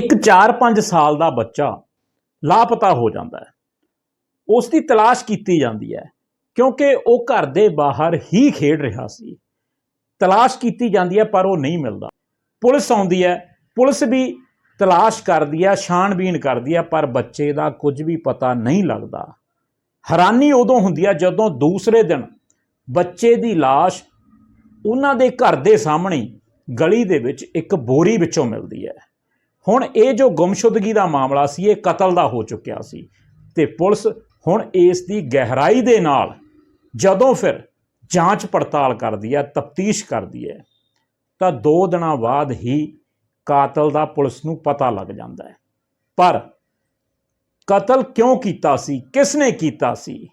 ਇੱਕ 4-5 ਸਾਲ ਦਾ ਬੱਚਾ ਲਾਪਤਾ ਹੋ ਜਾਂਦਾ ਹੈ। ਉਸ ਦੀ ਤਲਾਸ਼ ਕੀਤੀ ਜਾਂਦੀ ਹੈ ਕਿਉਂਕਿ ਉਹ ਘਰ ਦੇ ਬਾਹਰ ਹੀ ਖੇਡ ਰਿਹਾ ਸੀ। ਤਲਾਸ਼ ਕੀਤੀ ਜਾਂਦੀ ਹੈ ਪਰ ਉਹ ਨਹੀਂ ਮਿਲਦਾ। ਪੁਲਿਸ ਆਉਂਦੀ ਹੈ, ਪੁਲਿਸ ਵੀ ਤਲਾਸ਼ ਕਰਦੀ ਹੈ, ਛਾਣਬੀਣ ਕਰਦੀ ਹੈ, ਪਰ ਬੱਚੇ ਦਾ ਕੁਝ ਵੀ ਪਤਾ ਨਹੀਂ ਲੱਗਦਾ। ਹੈਰਾਨੀ ਉਦੋਂ ਹੁੰਦੀ ਹੈ ਜਦੋਂ ਦੂਸਰੇ ਦਿਨ ਬੱਚੇ ਦੀ ਲਾਸ਼ ਉਹਨਾਂ ਦੇ ਘਰ ਦੇ ਸਾਹਮਣੇ ਗਲੀ ਦੇ ਵਿੱਚ ਇੱਕ ਬੋਰੀ ਵਿੱਚੋਂ ਮਿਲਦੀ ਹੈ। ਹੁਣ ਇਹ ਜੋ ਗੁੰਮਸ਼ੁਦਗੀ ਦਾ ਮਾਮਲਾ ਸੀ, ਇਹ ਕਤਲ ਦਾ ਹੋ ਚੁੱਕਿਆ ਸੀ ਤੇ ਪੁਲਿਸ ਹੁਣ ਇਸ ਦੀ ਗਹਿਰਾਈ ਦੇ ਨਾਲ ਜਦੋਂ ਫਿਰ ਜਾਂਚ ਪੜਤਾਲ ਕਰਦੀ ਹੈ, ਤਫਤੀਸ਼ ਕਰਦੀ ਹੈ, ਤਾਂ 2 ਦਿਨਾਂ ਬਾਅਦ ਹੀ ਕਾਤਲ ਦਾ ਪੁਲਿਸ ਨੂੰ ਪਤਾ ਲੱਗ ਜਾਂਦਾ ਹੈ। ਪਰ ਕਤਲ ਕਿਉਂ ਕੀਤਾ ਸੀ ਕਿਸ ਨੇ ਕੀਤਾ ਸੀ,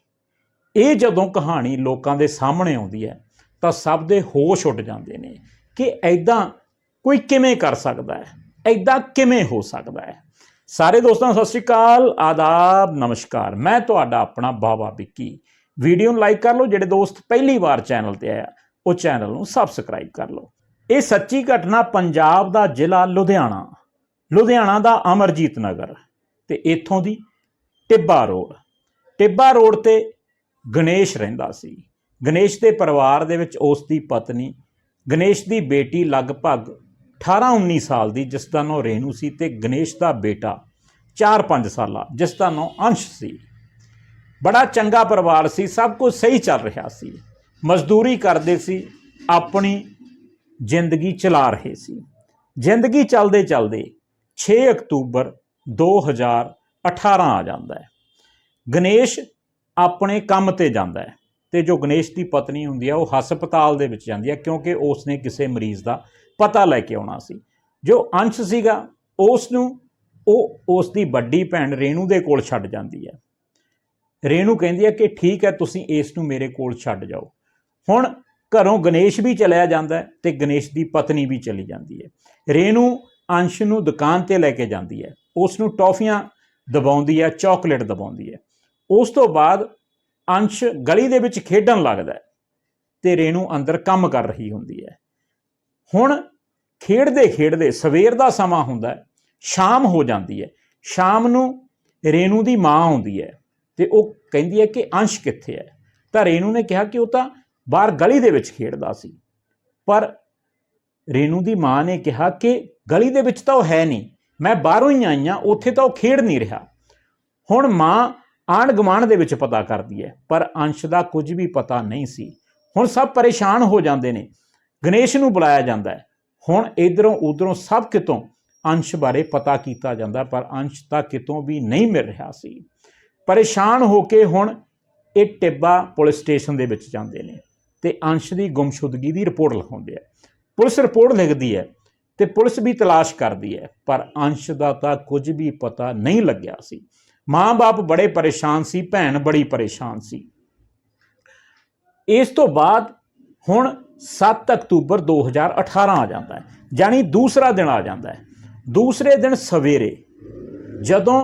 ਇਹ ਜਦੋਂ ਕਹਾਣੀ ਲੋਕਾਂ ਦੇ ਸਾਹਮਣੇ ਆਉਂਦੀ ਹੈ, ਤਾਂ ਸਭ ਦੇ ਹੋਸ਼ ਉੱਡ ਜਾਂਦੇ ਨੇ ਕਿ ਐਦਾਂ ਕੋਈ ਕਿਵੇਂ ਕਰ ਸਕਦਾ ਹੈ। ਐਦਾਂ ਕਿਵੇਂ ਹੋ ਸਕਦਾ ਹੈ? ਸਾਰੇ ਦੋਸਤਾਂ ਨੂੰ ਸਤਿ ਸ਼੍ਰੀ ਅਕਾਲ, ਆਦਾਬ, ਨਮਸਕਾਰ। ਮੈਂ ਤੁਹਾਡਾ ਆਪਣਾ ਬਾਬਾ ਵਿੱਕੀ। ਵੀਡੀਓ ਨੂੰ ਲਾਈਕ ਕਰ ਲਓ, ਜਿਹੜੇ ਦੋਸਤ ਪਹਿਲੀ ਵਾਰ ਚੈਨਲ ਤੇ ਆਇਆ ਉਹ ਚੈਨਲ ਨੂੰ ਸਬਸਕ੍ਰਾਈਬ ਕਰ ਲਓ। ਇਹ ਸੱਚੀ ਘਟਨਾ ਪੰਜਾਬ ਦਾ ਜ਼ਿਲ੍ਹਾ ਲੁਧਿਆਣਾ ਲੁਧਿਆਣਾ ਦਾ ਅਮਰਜੀਤ ਨਗਰ ਤੇ ਇੱਥੋਂ ਦੀ ਟਿੱਬਾ ਰੋਡ। ਟਿੱਬਾ ਰੋਡ ਤੇ ਗਣੇਸ਼ ਰਹਿੰਦਾ ਸੀ। ਗਣੇਸ਼ ਦੇ ਪਰਿਵਾਰ ਦੇ ਵਿੱਚ ਉਸ ਦੀ ਪਤਨੀ, ਗਣੇਸ਼ ਦੀ ਬੇਟੀ ਲਗਭਗ 18-19 ਸਾਲ ਦੀ, ਜਿਸ ਦਾ ਨਾਂ ਰੇਨੂ ਸੀ ਤੇ ਗਣੇਸ਼ ਦਾ ਬੇਟਾ 4-5 ਸਾਲਾ, ਜਿਸ ਦਾ ਨਾਂ ਅੰਸ਼ ਸੀ। ਬੜਾ ਚੰਗਾ ਪਰਿਵਾਰ ਸੀ, ਸਭ ਕੁਝ ਸਹੀ ਚੱਲ ਰਿਹਾ ਸੀ। ਮਜ਼ਦੂਰੀ ਕਰਦੇ ਸੀ, ਆਪਣੀ ਜ਼ਿੰਦਗੀ ਚਲਾ ਰਹੇ ਸੀ। ਜ਼ਿੰਦਗੀ ਚੱਲਦੇ ਚੱਲਦੇ 6 ਅਕਤੂਬਰ 2018 ਆ ਜਾਂਦਾ ਹੈ। ਗਣੇਸ਼ ਆਪਣੇ ਕੰਮ ਤੇ ਜਾਂਦਾ ਹੈ ਤੇ ਜੋ ਗਣੇਸ਼ ਦੀ ਪਤਨੀ ਹੁੰਦੀ ਹੈ, ਉਹ ਹਸਪਤਾਲ ਦੇ ਵਿੱਚ ਜਾਂਦੀ ਹੈ ਕਿਉਂਕਿ ਉਸ ਨੇ ਕਿਸੇ ਮਰੀਜ਼ ਦਾ ਪਤਾ ਲੈ ਕੇ ਆਉਣਾ ਸੀ। ਜੋ ਅੰਸ਼ ਸੀਗਾ, ਉਸ ਨੂੰ, ਉਹ ਉਸ ਦੀ ਵੱਡੀ ਭੈਣ ਰੇਣੂ ਦੇ ਕੋਲ ਛੱਡ ਜਾਂਦੀ ਹੈ। ਰੇਣੂ ਕਹਿੰਦੀ ਹੈ ਕਿ ਠੀਕ ਹੈ, ਤੁਸੀਂ ਇਸ ਨੂੰ ਮੇਰੇ ਕੋਲ ਛੱਡ ਜਾਓ। ਹੁਣ ਘਰੋਂ ਗਣੇਸ਼ ਵੀ ਚਲਿਆ ਜਾਂਦਾ ਹੈ ਤੇ ਗਣੇਸ਼ ਦੀ ਪਤਨੀ ਵੀ ਚਲੀ ਜਾਂਦੀ ਹੈ। ਰੇਣੂ ਅੰਸ਼ ਨੂੰ ਦੁਕਾਨ ਤੇ ਲੈ ਕੇ ਜਾਂਦੀ ਹੈ। ਉਸ ਨੂੰ ਟੌਫੀਆਂ ਦਬਾਉਂਦੀ ਹੈ, ਚਾਕਲੇਟ ਦਬਾਉਂਦੀ ਹੈ। ਉਸ ਤੋਂ ਬਾਅਦ ਅੰਸ਼ ਗਲੀ ਦੇ ਵਿੱਚ ਖੇਡਣ ਲੱਗਦਾ ਹੈ ਤੇ ਰੇਣੂ ਅੰਦਰ ਕੰਮ ਕਰ ਰਹੀ ਹੁੰਦੀ ਹੈ। ਹੁਣ ਖੇਡਦੇ ਖੇਡਦੇ ਸਵੇਰ ਦਾ ਸਮਾਂ ਹੁੰਦਾ ਹੈ, ਸ਼ਾਮ ਹੋ ਜਾਂਦੀ ਹੈ। ਸ਼ਾਮ ਨੂੰ ਰੇਣੂ ਦੀ ਮਾਂ ਆਉਂਦੀ ਹੈ ਤੇ ਉਹ ਕਹਿੰਦੀ ਹੈ ਕਿ ਅੰਸ਼ ਕਿੱਥੇ ਹੈ? ਤਾਂ ਰੇਣੂ ਨੇ ਕਿਹਾ ਕਿ ਉਹ ਤਾਂ ਬਾਹਰ ਗਲੀ ਦੇ ਵਿੱਚ ਖੇਡਦਾ ਸੀ। ਪਰ ਰੇਨੂ ਦੀ ਮਾਂ ਨੇ ਕਿਹਾ ਕਿ ਗਲੀ ਦੇ ਵਿੱਚ ਤਾਂ ਉਹ ਹੈ ਨਹੀਂ, ਮੈਂ ਬਾਹਰੋਂ ਹੀ ਆਈ ਹਾਂ, ਉੱਥੇ ਤਾਂ ਉਹ ਖੇਡ ਨਹੀਂ ਰਿਹਾ। ਹੁਣ ਮਾਂ ਆਂਢ ਗੁਆਂਢ ਦੇ ਵਿੱਚ ਪਤਾ ਕਰਦੀ ਹੈ, ਪਰ ਅੰਸ਼ ਦਾ ਕੁਝ ਵੀ ਪਤਾ ਨਹੀਂ ਸੀ। ਹੁਣ ਸਭ ਪਰੇਸ਼ਾਨ ਹੋ ਜਾਂਦੇ ਨੇ। ਗਣੇਸ਼ ਨੂੰ ਬੁਲਾਇਆ ਜਾਂਦਾ ਹੈ। ਹੁਣ ਇਧਰੋਂ ਉਧਰੋਂ ਸਭ ਕਿਤੋਂ ਅੰਸ਼ ਬਾਰੇ ਪਤਾ ਕੀਤਾ ਜਾਂਦਾ, ਪਰ ਅੰਸ਼ ਤਾਂ ਕਿਤੋਂ ਵੀ ਨਹੀਂ ਮਿਲ ਰਿਹਾ ਸੀ। ਪਰੇਸ਼ਾਨ ਹੋ ਕੇ ਹੁਣ ਇਹ ਟਿੱਬਾ ਪੁਲਿਸ ਸਟੇਸ਼ਨ ਦੇ ਵਿੱਚ ਜਾਂਦੇ ਨੇ ਤੇ ਅੰਸ਼ ਦੀ ਗੁੰਮਸ਼ੁਦਗੀ ਦੀ ਰਿਪੋਰਟ ਲਿਖਾਉਂਦੇ ਆ। ਪੁਲਿਸ ਰਿਪੋਰਟ ਲਿਖਦੀ ਹੈ ਤੇ ਪੁਲਿਸ ਵੀ ਤਲਾਸ਼ ਕਰਦੀ ਹੈ, ਪਰ ਅੰਸ਼ ਦਾ ਤਾਂ ਕੁਝ ਵੀ ਪਤਾ ਨਹੀਂ ਲੱਗਿਆ ਸੀ। ਮਾਂ-ਬਾਪ ਬੜੇ ਪਰੇਸ਼ਾਨ ਸੀ, ਭੈਣ ਬੜੀ ਪਰੇਸ਼ਾਨ ਸੀ। ਇਸ ਤੋਂ ਬਾਅਦ ਹੁਣ 7 ਅਕਤੂਬਰ 2018 ਆ ਜਾਂਦਾ ਹੈ ਜਾਨੀ ਦੂਸਰਾ ਦਿਨ ਆ ਜਾਂਦਾ ਹੈ। ਦੂਸਰੇ ਦਿਨ ਸਵੇਰੇ ਜਦੋਂ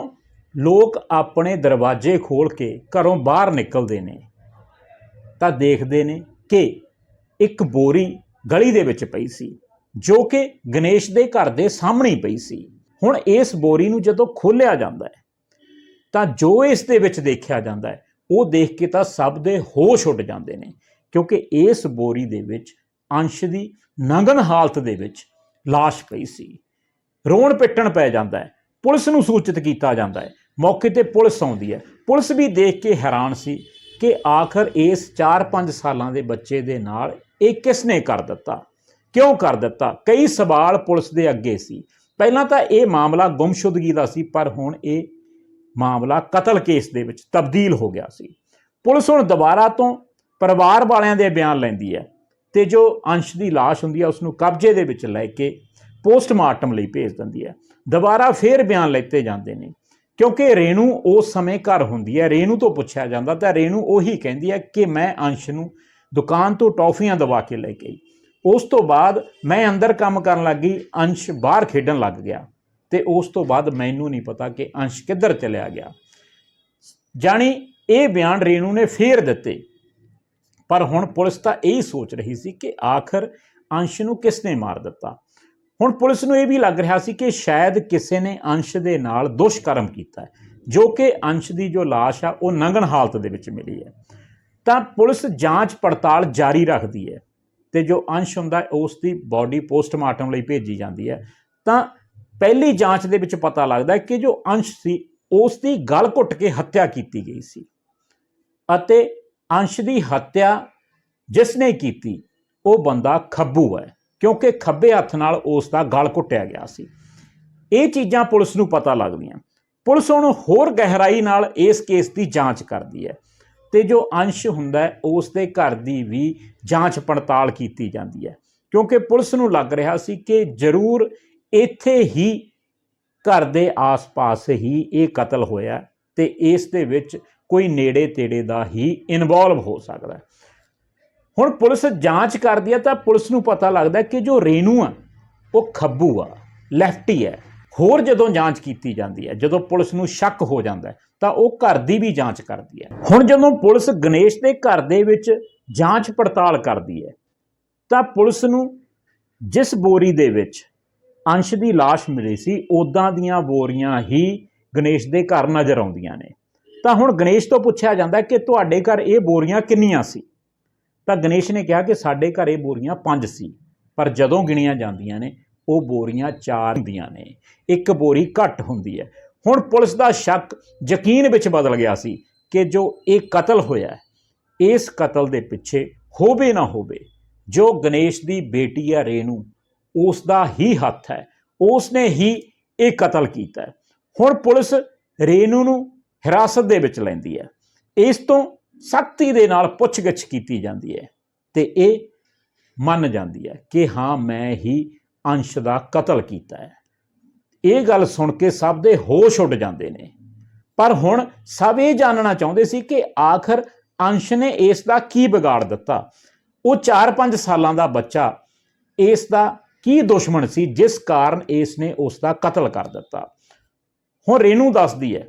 ਲੋਕ ਆਪਣੇ ਦਰਵਾਜ਼ੇ ਖੋਲ ਕੇ ਘਰੋਂ ਬਾਹਰ ਨਿਕਲਦੇ ਨੇ, ਤਾਂ ਦੇਖਦੇ ਨੇ ਕਿ ਇੱਕ ਬੋਰੀ ਗਲੀ ਦੇ ਵਿੱਚ ਪਈ ਸੀ, ਜੋ ਕਿ ਗਣੇਸ਼ ਦੇ ਘਰ ਦੇ ਸਾਹਮਣੇ ਪਈ ਸੀ। ਹੁਣ ਇਸ ਬੋਰੀ ਨੂੰ ਜਦੋਂ ਖੋਲ੍ਹਿਆ ਜਾਂਦਾ ਹੈ, ਤਾਂ ਜੋ ਇਸ ਦੇ ਵਿੱਚ ਦੇਖਿਆ ਜਾਂਦਾ ਹੈ, ਉਹ ਦੇਖ ਕੇ ਤਾਂ ਸਭ ਦੇ ਹੋਸ਼ ਉੱਡ ਜਾਂਦੇ ਨੇ ਕਿਉਂਕਿ ਇਸ ਬੋਰੀ ਦੇ ਵਿੱਚ ਅੰਸ਼ ਦੀ ਨੰਗਨ ਹਾਲਤ ਦੇ ਵਿੱਚ লাশ ਪਈ ਸੀ। ਰੋਣ ਪਿੱਟਣ ਪੈ ਜਾਂਦਾ ਹੈ। ਪੁਲਿਸ ਨੂੰ ਸੂਚਿਤ ਕੀਤਾ ਜਾਂਦਾ ਹੈ। ਮੌਕੇ ਤੇ ਪੁਲਿਸ ਆਉਂਦੀ ਹੈ। ਪੁਲਿਸ ਵੀ ਦੇਖ ਕੇ ਹੈਰਾਨ ਸੀ ਕਿ ਆਖਰ ਇਸ 4-5 ਸਾਲਾਂ ਦੇ ਬੱਚੇ ਦੇ ਨਾਲ ਇਹ ਕਿਸ ਨੇ ਕਰ ਦਿੱਤਾ? ਕਿਉਂ ਕਰ ਦਿੱਤਾ? ਕਈ ਸਵਾਲ ਪੁਲਿਸ ਦੇ ਅੱਗੇ ਸੀ। ਪਹਿਲਾਂ ਤਾਂ ਇਹ ਮਾਮਲਾ ਗੁੰਮਸ਼ੁਦਗੀ ਦਾ ਸੀ, ਪਰ ਹੁਣ ਇਹ ਮਾਮਲਾ ਕਤਲ ਕੇਸ ਦੇ ਵਿੱਚ ਤਬਦੀਲ ਹੋ ਗਿਆ ਸੀ। ਪੁਲਿਸ ਹੁਣ ਦੁਬਾਰਾ ਤੋਂ ਪਰਿਵਾਰ ਵਾਲਿਆਂ ਦੇ ਬਿਆਨ ਲੈਂਦੀ ਹੈ ਤੇ ਜੋ ਅੰਸ਼ ਦੀ লাশ ਹੁੰਦੀ ਹੈ ਉਸ ਨੂੰ ਕਬਜ਼ੇ ਦੇ ਵਿੱਚ ਲੈ ਕੇ ਪੋਸਟਮਾਰਟਮ ਲਈ ਭੇਜ ਦਿੰਦੀ ਹੈ। ਦੁਬਾਰਾ ਫੇਰ ਬਿਆਨ ਲੈਤੇ ਜਾਂਦੇ ਨੇ, ਕਿਉਂਕਿ ਰੇਣੂ ਉਸ ਸਮੇਂ ਘਰ ਹੁੰਦੀ ਹੈ। ਰੇਣੂ ਤੋਂ ਪੁੱਛਿਆ ਜਾਂਦਾ ਤਾਂ ਰੇਣੂ ਉਹੀ ਕਹਿੰਦੀ ਹੈ ਕਿ ਮੈਂ ਅੰਸ਼ ਨੂੰ ਦੁਕਾਨ ਤੋਂ ਟੌਫੀਆਂ ਦਵਾ ਕੇ ਲੈ ਕੇ ਆਈ। ਉਸ ਤੋਂ ਬਾਅਦ ਮੈਂ ਅੰਦਰ ਕੰਮ ਕਰਨ ਲੱਗੀ ਅੰਸ਼ ਬਾਹਰ ਖੇਡਣ ਲੱਗ ਗਿਆ ਤੇ ਉਸ ਤੋਂ ਬਾਅਦ ਮੈਨੂੰ ਨਹੀਂ ਪਤਾ ਕਿ ਅੰਸ਼ ਕਿੱਧਰ ਚਲਿਆ ਗਿਆ। ਜਾਣੀ ਇਹ ਬਿਆਨ ਰੇਣੂ ਨੇ ਫੇਰ ਦਿੱਤੇ। ਪਰ ਹੁਣ ਪੁਲਿਸ ਤਾਂ ਇਹ ਸੋਚ ਰਹੀ ਸੀ ਕਿ ਆਖਰ ਅੰਸ਼ ਨੂੰ ਕਿਸ ਨੇ ਮਾਰ ਦਿੱਤਾ? ਹੁਣ ਪੁਲਿਸ ਨੂੰ ਇਹ ਵੀ ਲੱਗ ਰਿਹਾ ਸੀ ਕਿ ਸ਼ਾਇਦ ਕਿਸੇ ਨੇ ਅੰਸ਼ ਦੇ ਨਾਲ ਦੁਸ਼ਕਰਮ ਕੀਤਾ ਹੈ, ਜੋ ਕਿ ਅੰਸ਼ ਦੀ ਜੋ ਲਾਸ਼ ਆ ਉਹ ਨੰਗਨ ਹਾਲਤ ਦੇ ਵਿੱਚ ਮਿਲੀ ਹੈ। ਤਾਂ ਪੁਲਿਸ ਜਾਂਚ ਪੜਤਾਲ ਜਾਰੀ ਰੱਖਦੀ ਹੈ ਤੇ ਜੋ ਅੰਸ਼ ਹੁੰਦਾ ਉਸ ਦੀ ਬਾਡੀ ਪੋਸਟਮਾਰਟਮ ਲਈ ਭੇਜੀ ਜਾਂਦੀ ਹੈ। ਤਾਂ ਪਹਿਲੀ ਜਾਂਚ ਦੇ ਵਿੱਚ ਪਤਾ ਲੱਗਦਾ ਕਿ ਜੋ ਅੰਸ਼ ਸੀ ਉਸ ਦੀ ਗਲ ਘੁੱਟ ਕੇ ਹੱਤਿਆ ਕੀਤੀ ਗਈ ਸੀ। ਅਤੇ ਅੰਸ਼ ਦੀ ਹੱਤਿਆ ਜਿਸ ਨੇ ਕੀਤੀ, ਉਹ ਬੰਦਾ ਖੱਬੂ ਹੈ, ਕਿਉਂਕਿ ਖੱਬੇ ਹੱਥ ਨਾਲ ਉਸ ਦਾ ਗਲ ਘੁੱਟਿਆ ਗਿਆ ਸੀ। ਇਹ ਚੀਜ਼ਾਂ ਪੁਲਿਸ ਨੂੰ ਪਤਾ ਲੱਗਦੀਆਂ। ਪੁਲਿਸ ਹੁਣ ਹੋਰ ਗਹਿਰਾਈ ਨਾਲ ਇਸ ਕੇਸ ਦੀ ਜਾਂਚ ਕਰਦੀ ਹੈ ਤੇ ਜੋ ਅੰਸ਼ ਹੁੰਦਾ ਉਸ ਦੇ ਘਰ ਦੀ ਵੀ ਜਾਂਚ ਪੜਤਾਲ ਕੀਤੀ ਜਾਂਦੀ ਹੈ। ਕਿਉਂਕਿ ਪੁਲਿਸ ਨੂੰ ਲੱਗ ਰਿਹਾ ਸੀ ਕਿ ਜ਼ਰੂਰ ਇੱਥੇ ਹੀ ਘਰ ਦੇ ਆਸ-ਪਾਸ ਹੀ ਇਹ ਕਤਲ ਹੋਇਆ ਤੇ ਇਸ ਦੇ ਵਿੱਚ ਕੋਈ ਨੇੜੇ ਤੇੜੇ ਦਾ ਹੀ ਇਨਵੋਲਵ ਹੋ ਸਕਦਾ ਹੈ। ਹੁਣ ਪੁਲਿਸ ਜਾਂਚ ਕਰਦੀ ਹੈ ਤਾਂ ਪੁਲਿਸ ਨੂੰ ਪਤਾ ਲੱਗਦਾ ਕਿ ਜੋ ਰੇਨੂ ਆ, ਉਹ ਖੱਬੂ ਆ ਲੈਫਟੀ ਹੈ ਹੋਰ ਜਦੋਂ ਜਾਂਚ ਕੀਤੀ ਜਾਂਦੀ ਹੈ, ਜਦੋਂ ਪੁਲਿਸ ਨੂੰ ਸ਼ੱਕ ਹੋ ਜਾਂਦਾ ਤਾਂ ਉਹ ਘਰ ਦੀ ਵੀ ਜਾਂਚ ਕਰਦੀ ਹੈ। ਹੁਣ ਜਦੋਂ ਪੁਲਿਸ ਗਣੇਸ਼ ਦੇ ਘਰ ਦੇ ਵਿੱਚ ਜਾਂਚ ਪੜਤਾਲ ਕਰਦੀ ਹੈ, ਤਾਂ ਪੁਲਿਸ ਨੂੰ ਜਿਸ ਬੋਰੀ ਦੇ ਵਿੱਚ ਅੰਸ਼ ਦੀ ਲਾਸ਼ ਮਿਲੀ ਸੀ ਉਦਾਂ ਦੀਆਂ ਬੋਰੀਆਂ ਹੀ ਗਣੇਸ਼ ਦੇ ਘਰ ਨਜ਼ਰ ਆਉਂਦੀਆਂ ਨੇ। ਤਾਂ ਹੁਣ ਗਣੇਸ਼ ਤੋਂ ਪੁੱਛਿਆ ਜਾਂਦਾ ਕਿ ਤੁਹਾਡੇ ਘਰ ਇਹ ਬੋਰੀਆਂ ਕਿੰਨੀਆਂ ਸੀ? ਤਾਂ ਗਣੇਸ਼ ਨੇ ਕਿਹਾ ਕਿ ਸਾਡੇ ਘਰ ਇਹ ਬੋਰੀਆਂ ਪੰਜ ਸੀ, ਪਰ ਜਦੋਂ ਗਿਣੀਆਂ ਜਾਂਦੀਆਂ ਨੇ, ਉਹ ਬੋਰੀਆਂ ਚਾਰ ਹੁੰਦੀਆਂ ਨੇ। ਇੱਕ ਬੋਰੀ ਘੱਟ ਹੁੰਦੀ ਹੈ। ਹੁਣ ਪੁਲਿਸ ਦਾ ਸ਼ੱਕ ਯਕੀਨ ਵਿੱਚ ਬਦਲ ਗਿਆ ਸੀ ਕਿ ਜੋ ਇਹ ਕਤਲ ਹੋਇਆ ਇਸ ਕਤਲ ਦੇ ਪਿੱਛੇ ਹੋਵੇ ਨਾ ਹੋਵੇ, ਜੋ ਗਣੇਸ਼ ਦੀ ਬੇਟੀ ਹੈ ਰੇਨੂ, ਉਸ ਦਾ ਹੀ ਹੱਥ ਹੈ, ਉਸ ਨੇ ਹੀ ਇਹ ਕਤਲ ਕੀਤਾ ਹੁਣ ਪੁਲਿਸ ਰੇਨੂ ਨੂੰ ਹਿਰਾਸਤ ਦੇ ਵਿੱਚ ਲੈਂਦੀ ਹੈ। ਇਸ ਤੋਂ ਸਖਤੀ ਦੇ ਨਾਲ ਪੁੱਛਗਿੱਛ ਕੀਤੀ ਜਾਂਦੀ ਹੈ ਤੇ ਇਹ ਮੰਨ ਜਾਂਦੀ ਹੈ ਕਿ ਹਾਂ, ਮੈਂ ਹੀ ਅੰਸ਼ ਦਾ ਕਤਲ ਕੀਤਾ ਹੈ। ਇਹ ਗੱਲ ਸੁਣ ਕੇ ਸਭ ਦੇ ਹੋਸ਼ ਉੱਡ ਜਾਂਦੇ ਨੇ। ਪਰ ਹੁਣ ਸਭ ਇਹ ਜਾਣਨਾ ਚਾਹੁੰਦੇ ਸੀ ਕਿ ਆਖਰ ਅੰਸ਼ ਨੇ ਇਸ ਦਾ ਕੀ ਵਿਗਾੜ ਦਿੱਤਾ। ਉਹ 4-5 ਸਾਲਾਂ ਦਾ ਬੱਚਾ, ਇਸ ਦਾ ਕੀ ਦੁਸ਼ਮਣ ਸੀ, ਜਿਸ ਕਾਰਨ ਇਸ ਨੇ ਉਸ ਦਾ ਕਤਲ ਕਰ ਦਿੱਤਾ। ਹੁਣ ਰੇਨੂ ਦੱਸਦੀ ਹੈ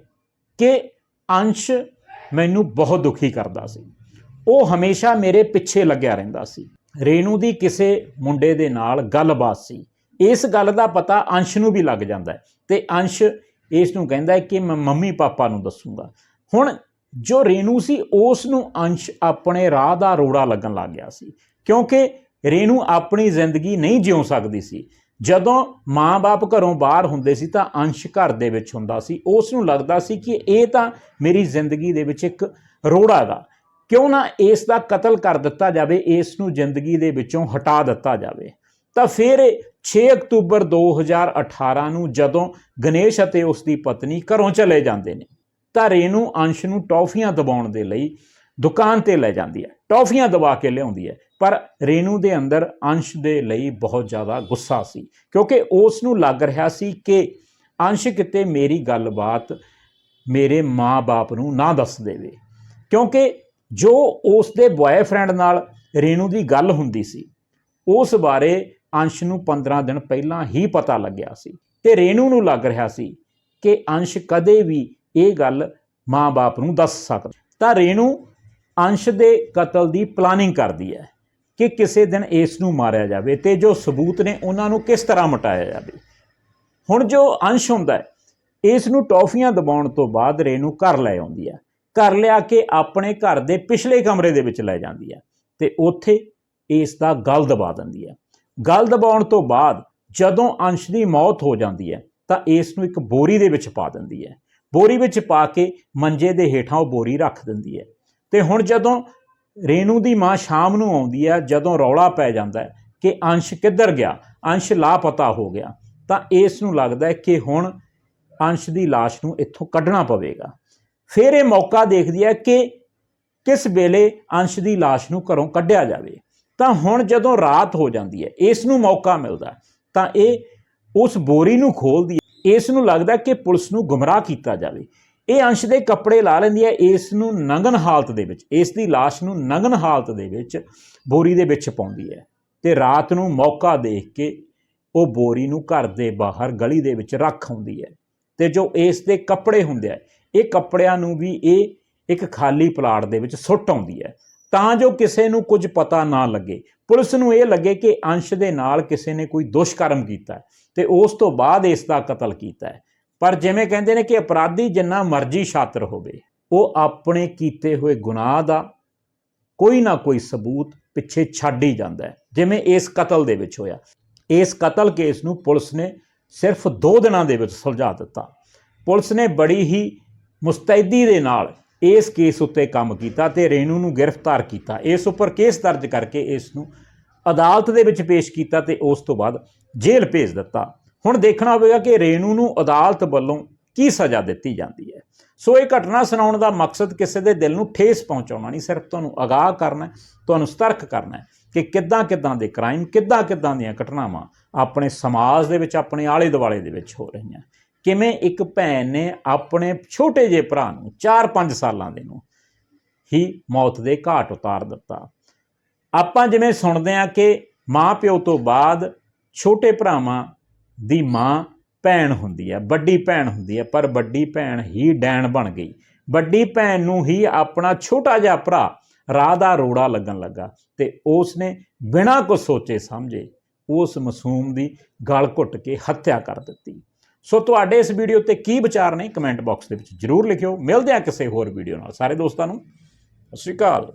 ਕਿ ਅੰਸ਼ ਮੈਨੂੰ ਬਹੁਤ ਦੁਖੀ ਕਰਦਾ ਸੀ। ਉਹ ਹਮੇਸ਼ਾ ਮੇਰੇ ਪਿੱਛੇ ਲੱਗਿਆ ਰਹਿੰਦਾ ਸੀ। ਰੇਨੂ ਦੀ ਕਿਸੇ ਮੁੰਡੇ ਦੇ ਨਾਲ ਗੱਲਬਾਤ ਸੀ। ਇਸ ਗੱਲ ਦਾ ਪਤਾ ਅੰਸ਼ ਨੂੰ ਵੀ ਲੱਗ ਜਾਂਦਾ ਹੈ ਤੇ ਅੰਸ਼ ਇਸ ਨੂੰ ਕਹਿੰਦਾ ਕਿ ਮੈਂ ਮੰਮੀ ਪਾਪਾ ਨੂੰ ਦੱਸੂਗਾ। ਹੁਣ ਜੋ ਰੇਨੂ ਸੀ, ਉਸ ਨੂੰ ਅੰਸ਼ ਆਪਣੇ ਰਾਹ ਦਾ ਰੋੜਾ ਲੱਗਣ ਲੱਗ ਗਿਆ ਸੀ। ਕਿਉਂਕਿ ਰੇਨੂ ਆਪਣੀ ਜ਼ਿੰਦਗੀ ਨਹੀਂ ਜਿਉ ਸਕਦੀ ਸੀ। ਜਦੋਂ ਮਾਂ-ਬਾਪ ਘਰੋਂ ਬਾਹਰ ਹੁੰਦੇ ਸੀ ਤਾਂ ਅੰਸ਼ ਘਰ ਦੇ ਵਿੱਚ ਹੁੰਦਾ ਸੀ। ਉਸ ਨੂੰ ਲੱਗਦਾ ਸੀ ਕਿ ਇਹ ਤਾਂ ਮੇਰੀ ਜ਼ਿੰਦਗੀ ਦੇ ਵਿੱਚ ਇੱਕ ਰੋੜਾ ਹੈਗਾ ਕਿਉਂ ਨਾ ਇਸ ਦਾ ਕਤਲ ਕਰ ਦਿੱਤਾ ਜਾਵੇ, ਇਸ ਨੂੰ ਜ਼ਿੰਦਗੀ ਦੇ ਵਿੱਚੋਂ ਹਟਾ ਦਿੱਤਾ ਜਾਵੇ। ਤਾਂ ਫਿਰ 6 ਅਕਤੂਬਰ 2018 ਨੂੰ ਜਦੋਂ ਗਣੇਸ਼ ਅਤੇ ਉਸ ਦੀ ਪਤਨੀ ਘਰੋਂ ਚਲੇ ਜਾਂਦੇ ਨੇ, ਤਾਂ ਰੇਨੂ ਅੰਸ਼ ਨੂੰ ਟੌਫੀਆਂ ਦਬਾਉਣ ਦੇ ਲਈ ਦੁਕਾਨ ਤੇ ਲੈ ਜਾਂਦੀ ਹੈ। ਟੌਫੀਆਂ ਦਬਾ ਕੇ ਲਿਆਉਂਦੀ ਹੈ। ਪਰ ਰੇਨੂ ਦੇ ਅੰਦਰ ਅੰਸ਼ ਦੇ ਲਈ ਬਹੁਤ ਜ਼ਿਆਦਾ ਗੁੱਸਾ ਸੀ, ਕਿਉਂਕਿ ਉਸ ਨੂੰ ਲੱਗ ਰਿਹਾ ਸੀ ਕਿ ਅੰਸ਼ ਕਿਤੇ ਮੇਰੀ ਗੱਲਬਾਤ ਮੇਰੇ ਮਾਂ-ਬਾਪ ਨੂੰ ਨਾ ਦੱਸ ਦੇਵੇ। ਕਿਉਂਕਿ ਜੋ ਉਸ ਦੇ ਬॉयਫ੍ਰੈਂਡ ਨਾਲ ਰੇਨੂ ਦੀ ਗੱਲ ਹੁੰਦੀ ਸੀ, ਉਸ ਬਾਰੇ ਅੰਸ਼ ਨੂੰ 15 ਦਿਨ ਪਹਿਲਾਂ ਹੀ ਪਤਾ ਲੱਗਿਆ ਸੀ ਤੇ ਰੇਨੂ ਨੂੰ ਲੱਗ ਰਿਹਾ ਸੀ ਕਿ ਅੰਸ਼ ਕਦੇ ਵੀ ਇਹ ਗੱਲ ਮਾਂ-ਬਾਪ ਨੂੰ ਦੱਸ ਸਕਦਾ। ਤਾਂ ਰੇਨੂ ਅੰਸ਼ ਦੇ ਕਤਲ ਦੀ ਪਲਾਨਿੰਗ ਕਰਦੀ ਹੈ। ਕਿ ਕਿਸੇ ਦਿਨ ਇਸ ਨੂੰ ਮਾਰਿਆ ਜਾਵੇ ਤੇ ਜੋ ਸਬੂਤ ਨੇ ਉਹਨਾਂ ਨੂੰ ਕਿਸ ਤਰ੍ਹਾਂ ਮਟਾਇਆ ਜਾਵੇ। ਹੁਣ ਜੋ ਅੰਸ਼ ਹੁੰਦਾ ਹੈ ਇਸ ਨੂੰ ਟੌਫੀਆਂ ਦਬਾਉਣ ਤੋਂ ਬਾਅਦ ਰੇਨੂ ਘਰ ਲੈ ਆਉਂਦੀ ਹੈ। ਘਰ ਲਿਆ ਕੇ ਆਪਣੇ ਘਰ ਦੇ ਪਿਛਲੇ ਕਮਰੇ ਦੇ ਵਿੱਚ ਲੈ ਜਾਂਦੀ ਹੈ ਤੇ ਉੱਥੇ ਇਸ ਦਾ ਗਲ ਦਬਾ ਦਿੰਦੀ ਹੈ। ਗਲ ਦਬਾਉਣ ਤੋਂ ਬਾਅਦ ਜਦੋਂ ਅੰਸ਼ ਦੀ ਮੌਤ ਹੋ ਜਾਂਦੀ ਹੈ ਤਾਂ ਇਸ ਨੂੰ ਇੱਕ ਬੋਰੀ ਦੇ ਵਿੱਚ ਪਾ ਦਿੰਦੀ ਹੈ। ਬੋਰੀ ਵਿੱਚ ਪਾ ਕੇ ਮੰਜੇ ਦੇ ਹੇਠਾਂ ਉਹ ਬੋਰੀ ਰੱਖ ਦਿੰਦੀ ਹੈ। ਤੇ ਹੁਣ ਜਦੋਂ ਰੇਨੂ ਦੀ ਮਾਂ ਸ਼ਾਮ ਨੂੰ ਆਉਂਦੀ ਹੈ, ਜਦੋਂ ਰੌਲਾ ਪੈ ਜਾਂਦਾ ਹੈ ਕਿ ਅੰਸ਼ ਕਿੱਧਰ ਗਿਆ, ਅੰਸ਼ ਲਾਪਤਾ ਹੋ ਗਿਆ, ਤਾਂ ਇਸ ਨੂੰ ਲੱਗਦਾ ਹੈ ਕਿ ਹੁਣ ਅੰਸ਼ ਦੀ ਲਾਸ਼ ਨੂੰ ਇੱਥੋਂ ਕੱਢਣਾ ਪਵੇਗਾ। ਫਿਰ ਇਹ ਮੌਕਾ ਦੇਖਦੀ ਹੈ ਕਿ ਕਿਸ ਵੇਲੇ ਅੰਸ਼ ਦੀ ਲਾਸ਼ ਨੂੰ ਘਰੋਂ ਕੱਢਿਆ ਜਾਵੇ। ਤਾਂ ਹੁਣ ਜਦੋਂ ਰਾਤ ਹੋ ਜਾਂਦੀ ਹੈ, ਇਸ ਨੂੰ ਮੌਕਾ ਮਿਲਦਾ ਤਾਂ ਇਹ ਉਸ ਬੋਰੀ ਨੂੰ ਖੋਲਦੀ ਹੈ। ਇਸ ਨੂੰ ਲੱਗਦਾ ਕਿ ਪੁਲਿਸ ਨੂੰ ਗੁੰਮਰਾਹ ਕੀਤਾ ਜਾਵੇ। ਇਹ ਅੰਸ਼ ਦੇ ਕੱਪੜੇ ਲਾ ਲੈਂਦੀ ਹੈ, ਇਸ ਨੂੰ ਨੰਗਨ ਹਾਲਤ ਦੇ ਵਿੱਚ, ਇਸ ਦੀ ਲਾਸ਼ ਨੂੰ ਨੰਗਨ ਹਾਲਤ ਦੇ ਵਿੱਚ ਬੋਰੀ ਦੇ ਵਿੱਚ ਪਾਉਂਦੀ ਹੈ ਤੇ ਰਾਤ ਨੂੰ ਮੌਕਾ ਦੇਖ ਕੇ ਉਹ ਬੋਰੀ ਨੂੰ ਘਰ ਦੇ ਬਾਹਰ ਗਲੀ ਦੇ ਵਿੱਚ ਰੱਖ ਆਉਂਦੀ ਹੈ ਤੇ ਜੋ ਇਸ ਦੇ ਕੱਪੜੇ ਹੁੰਦੇ ਆ, ਇਹ ਕੱਪੜਿਆਂ ਨੂੰ ਵੀ ਇਹ ਇੱਕ ਖਾਲੀ ਪਲਾਟ ਦੇ ਵਿੱਚ ਸੁੱਟ ਆਉਂਦੀ ਹੈ। ਤਾਂ ਜੋ ਕਿਸੇ ਨੂੰ ਕੁਝ ਪਤਾ ਨਾ ਲੱਗੇ। ਪੁਲਿਸ ਨੂੰ ਇਹ ਲੱਗੇ ਕਿ ਅੰਸ਼ ਦੇ ਨਾਲ ਕਿਸੇ ਨੇ ਕੋਈ ਦੁਸ਼ਕਰਮ ਕੀਤਾ ਹੈ ਤੇ ਉਸ ਤੋਂ ਬਾਅਦ ਇਸ ਦਾ ਕਤਲ ਕੀਤਾ ਹੈ। ਪਰ ਜਿਵੇਂ ਕਹਿੰਦੇ ਨੇ ਕਿ ਅਪਰਾਧੀ ਜਿੰਨਾ ਮਰਜ਼ੀ ਛਾਤਰ ਹੋਵੇ, ਉਹ ਆਪਣੇ ਕੀਤੇ ਹੋਏ ਗੁਨਾਹ ਦਾ ਕੋਈ ਨਾ ਕੋਈ ਸਬੂਤ ਪਿੱਛੇ ਛੱਡ ਹੀ ਜਾਂਦਾ ਹੈ। ਜਿਵੇਂ ਇਸ ਕਤਲ ਦੇ ਵਿੱਚ ਹੋਇਆ। ਇਸ ਕਤਲ ਕੇਸ ਨੂੰ ਪੁਲਿਸ ਨੇ ਸਿਰਫ 2 ਦਿਨਾਂ ਦੇ ਵਿੱਚ ਸੁਲਝਾ ਦਿੱਤਾ। ਪੁਲਿਸ ਨੇ ਬੜੀ ਹੀ ਮੁਸਤੈਦੀ ਦੇ ਨਾਲ ਇਸ ਕੇਸ ਉੱਤੇ ਕੰਮ ਕੀਤਾ ਤੇ ਰੇਨੂ ਨੂੰ ਗ੍ਰਿਫਤਾਰ ਕੀਤਾ। ਇਸ ਉੱਪਰ ਕੇਸ ਦਰਜ ਕਰਕੇ ਇਸ ਨੂੰ ਅਦਾਲਤ ਦੇ ਵਿੱਚ ਪੇਸ਼ ਕੀਤਾ ਤੇ ਉਸ ਤੋਂ ਬਾਅਦ ਜੇਲ੍ਹ ਭੇਜ ਦਿੱਤਾ। ਹੁਣ ਦੇਖਣਾ ਹੋਵੇਗਾ ਕਿ ਰੇਨੂ ਨੂੰ ਅਦਾਲਤ ਵੱਲੋਂ ਕੀ ਸਜ਼ਾ ਦਿੱਤੀ ਜਾਂਦੀ ਹੈ। ਸੋ ਇਹ ਘਟਨਾ ਸੁਣਾਉਣ ਦਾ ਮਕਸਦ ਕਿਸੇ ਦੇ ਦਿਲ ਨੂੰ ਠੇਸ ਪਹੁੰਚਾਉਣਾ ਨਹੀਂ, ਸਿਰਫ ਤੁਹਾਨੂੰ ਅਗਾਹ ਕਰਨਾ ਤੁਹਾਨੂੰ ਸਤਰਕ ਕਰਨਾ ਕਿ ਕਿੱਦਾਂ ਕਿੱਦਾਂ ਦੇ ਕ੍ਰਾਈਮ, ਕਿੱਦਾਂ ਕਿੱਦਾਂ ਦੀਆਂ ਘਟਨਾਵਾਂ ਆਪਣੇ ਸਮਾਜ ਦੇ ਵਿੱਚ, ਆਪਣੇ ਆਲੇ ਦੁਆਲੇ ਦੇ ਵਿੱਚ ਹੋ ਰਹੀਆਂ। ਕਿਵੇਂ ਇੱਕ ਭੈਣ ਨੇ ਆਪਣੇ ਛੋਟੇ ਜਿਹੇ ਭਰਾ ਨੂੰ 4-5 ਸਾਲਾਂ ਦੇ ਨੂੰ ਹੀ ਮੌਤ ਦੇ ਘਾਟ ਉਤਾਰ ਦਿੱਤਾ। ਆਪਾਂ ਜਿਵੇਂ ਸੁਣਦੇ ਆ ਕਿ ਮਾਂ ਪਿਓ ਤੋਂ ਬਾਅਦ ਛੋਟੇ ਭਰਾਵਾਂ ਦੀ ਮਾਂ ਭੈਣ ਹੁੰਦੀ ਹੈ, ਵੱਡੀ ਭੈਣ ਹੁੰਦੀ ਹੈ, ਪਰ ਵੱਡੀ ਭੈਣ ਹੀ ਡੈਣ ਬਣ ਗਈ। ਵੱਡੀ ਭੈਣ ਨੂੰ ਹੀ ਆਪਣਾ ਛੋਟਾ ਜਿਹਾ ਭਰਾ ਰਾਹ ਦਾ ਰੋੜਾ ਲੱਗਣ ਲੱਗਾ ਤੇ ਉਸ ਨੇ ਬਿਨਾਂ ਕੁਝ ਸੋਚੇ ਸਮਝੇ ਉਸ ਮਾਸੂਮ ਦੀ ਗਲ ਘੁੱਟ ਕੇ ਹੱਤਿਆ ਕਰ ਦਿੱਤੀ। ਸੋ ਤੁਹਾਡੇ ਇਸ ਵੀਡੀਓ ਤੇ ਕੀ ਵਿਚਾਰ ਨੇ ਕਮੈਂਟ ਬਾਕਸ ਦੇ ਵਿੱਚ ਜਰੂਰ ਲਿਖਿਓ। ਮਿਲਦੇ ਹਾਂ ਕਿਸੇ ਹੋਰ ਵੀਡੀਓ ਨਾਲ। ਸਾਰੇ ਦੋਸਤਾਂ ਨੂੰ, ਸਤਿ ਸ਼੍ਰੀ ਅਕਾਲ।